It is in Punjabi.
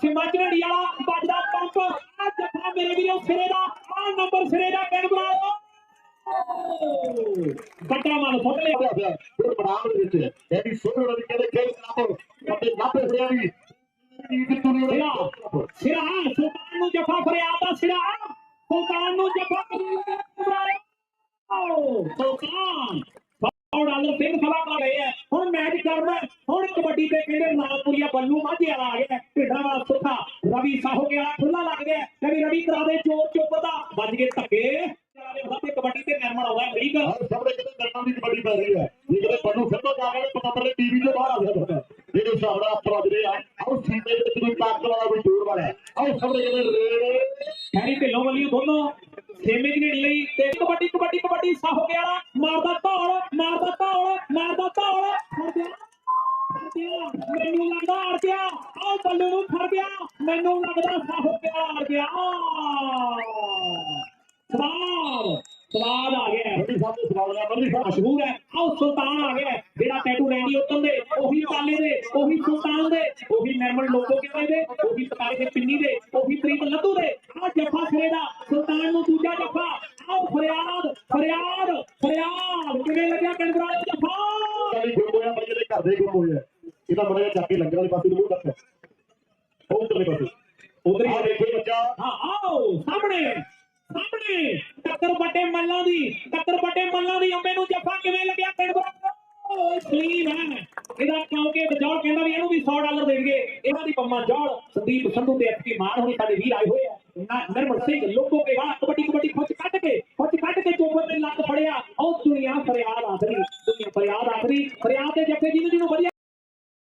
ਸਿਮਾਚੜੀ ਵਾਲਾ ਵੱਜਦਾ ਪੰਪ। ਆ ਜੱਫਾ ਮੇਰੇ ਵੀਰੋ ਸਿਰੇ ਦਾ। ਆ ਨੰਬਰ ਸਿਰੇ ਦਾ ਕੈਨਬਰਾ ਬੱਟਾ ਮਾਰ ਫੁੱਟ ਲਿਆ। ਪਿਆ ਫਿਰ ਬਰਾਬਰ ਦੇ ਵਿੱਚ ਇਹ ਵੀ ਸੋਹਣੇ ਵਾਲੀ ਕਹਿੰਦੇ ਖੇਡ ਖਰਾਬ ਸਾਡੇ ਨਾਪੇ ਹੋਇਆ ਵੀ ਸਿਰਾ। ਸਿਰਾ ਸੁਲਤਾਨ ਨੂੰ ਜੱਫਾ ਫਰਿਆਦ ਦਾ ਸਿਰਾ। ਸੁਲਤਾਨ ਨੂੰ ਜੱਫਾ ਓ ਸੁਲਤਾਨ ਸੌ ਡਾਲਰ ਤਿੰਨ ਸਵਾ ਕਰ ਰਹੇ ਹੈ ਹੁਣ ਮੈਚ ਕਰਨਾ। ਹੁਣ ਕਬੱਡੀ ਤੇ ਕਹਿੰਦੇ ਨਾਲਪੁਰੀਆ ਬੱਲੂ ਮਾਝੇ ਵਾਲਾ ਆ ਗਿਆ। ਢਿੱਡਾਂ ਵਾਲਾ ਸੁੱਖਾ ਰਵੀ ਸਾਹੋਕੇ ਵਾਲਾ ਖੁੱਲਾ ਲੱਗ ਗਿਆ। ਤੇ ਵੀ ਰਵੀ ਕਰਾ ਦੇ ਚੋਰ ਚੁੱਪ ਦਾ। ਵੱਜ ਗਏ ਧੱਕੇ। ਤੇ ਕਬੱਡੀ ਤੇ ਨਿਰਮਲ ਆਉਂਦਾ ਅਮਰੀਕ। ਸਾਹਮਣੇ ਕਿਤੇ ਦਰਨਾਂ ਦੀ ਕਬੱਡੀ ਪੈ ਰਹੀ ਹੈ। ਕਿਤੇ ਪੰਨੂ ਫਿਰਦਾ ਜਾ ਰਿਹਾ ਪਤਾ ਪਰੇ ਟੀਵੀ ਤੋਂ ਬਾਹਰ ਆ ਗਿਆ ਬੰਦਾ। ਜਿਹੜੇ ਹਿਸਾਬ ਨਾਲ ਆਪਾਂ ਵੱਜਦੇ ਆ ਆਓ ਸੀਟੇ ਵਿੱਚ ਕੋਈ ਤਾਕਤ ਵਾਲਾ ਕੋਈ ਜ਼ੋਰ ਵਾਲਾ ਹੈ। ਆਓ ਸਾਹਮਣੇ ਜਿਹੜੇ ਹੈਰੀ ਢਿੱਲੋਂ ਵੱਲੋਂ ਦੋਨੋਂ ਸੇਮੇ ਦੀ ਘੜੀ ਲਈ ਤੇ ਕਬੱਡੀ ਕਬੱਡੀ ਕਬੱਡੀ ਸਾਹੋਕੇ ਵਾਲਾ। ਮਾਰਦਾ ਧੌਲ ਮਾਰਦਾ ਧੌਲ। ਫੜ ਮੈਨੂੰ ਲੱਗਦਾ ਅੜ ਆਹ ਬੱਲੂ ਨੂੰ ਫੜ ਗਿਆ, ਮੈਨੂੰ ਲੱਗਦਾ ਸਾਹੋਕੇ ਵਾਲਾ ਅੜ ਗਿਆ। ਸਵਾਦ ਸਵਾਦ ਆ ਗਿਆ। ਬੰਦੀ ਸਾਹਿਬ ਸਵਾਲ ਨਾਲ ਬੰਦੀ ਮਸ਼ਹੂਰ ਹੈ। ਆਹ ਸੁਲਤਾਨ ਆ ਗਿਆ, ਜਿਹੜਾ ਟੈਟੂ ਰੈਂਡੀ ਉਤਨ ਦੇ, ਉਹੀ ਪਾਲੇ ਦੇ, ਉਹੀ ਸੁਲਤਾਨ ਦੇ, ਉਹੀ ਨਿਰਮਲ ਲੋਕੋ ਕਿਵੇਂ ਦੇ, ਉਹੀ ਪਤਾਲੇ ਦੇ ਪਿੰਨੀ ਦੇ, ਉਹੀ ਪ੍ਰੀਤ ਲੱਧੂ ਦੇ। ਆਹ ਜੱਫਾ ਸਿਰੇ ਦਾ, ਸੁਲਤਾਨ ਨੂੰ ਦੂਜਾ ਜੱਫਾ। ਆਹ ਫਰਿਆਦ ਫਰਿਆਦ ਫਰਿਆਦ। ਕਿਵੇਂ ਲੱਗਿਆ ਕੈਨਬਰਾ ਜੱਫਾ? ਕਾਲੀ ਬੰਦੇ ਦੇ ਘਰ ਦੇ ਗੁਰੂ ਹੋਇਆ ਇਹਦਾ ਬੜਾ ਚੱਕ ਕੇ ਲੰਗਰ ਵਾਲੇ ਪਾਸੇ ਨੂੰ ਮੂੰਹ ਕਰਦਾ ਉਹ ਉਧਰਲੇ ਪਾਸੇ। ਉਧਰ ਆ ਦੇਖੋ ਬੱਚਾ। ਹਾਂ, ਆਓ, ਸਾਹਮਣੇ ਸਾਹਮਣੇ। ਟੱਕਰ ਵੱਡੇ ਮੱਲਾਂ ਦੀ ਟੱਕਰ ਵੱਡੇ ਮੱਲਾਂ ਦੀ ਅੰਬੇ ਨੂੰ ਜੱਫਾ ਕਿਵੇਂ ਲੱਗਿਆ ਕੈਨਬਰਾ ਓਏ ਸਲੀਮ ਹੈ। ਇਹਦਾ ਕਿਉਂਕਿ ਬਜੌੜ ਕਹਿੰਦਾ ਵੀ ਇਹਨੂੰ ਵੀ 100 ਡਾਲਰ ਦੇਣਗੇ। ਇਹਨਾਂ ਦੀ ਪੰਮਾ ਜੌੜ ਸੰਦੀਪ ਸੰਧੂ ਤੇ ਐਫਪੀ ਮਾਨ ਹੋਣੀ ਸਾਡੇ ਵੀਰ ਆਏ ਹੋਏ ਆ। ਨਾ ਨਰਮਲ ਸਿੰਘ ਲੋਕੋ ਕੇ ਬਾਹਰ ਕਬੱਡੀ ਕਬੱਡੀ, ਖੁੱਚ ਕੱਢ ਕੇ, ਖੁੱਚ ਕੱਢ ਕੇ ਚੋਬਰ ਨੇ ਲੱਤ ਫੜਿਆ। ਉਹ ਦੁਨੀਆ ਫਰਿਆਦ ਆਖਰੀ, ਦੁਨੀਆ ਫਰਿਆਦ ਆਖਰੀ। ਫਰਿਆਦ ਦੇ ਜੱਫੇ ਜਿਹਨੂੰ ਜਿਹਨੂੰ ਵਧੀਆ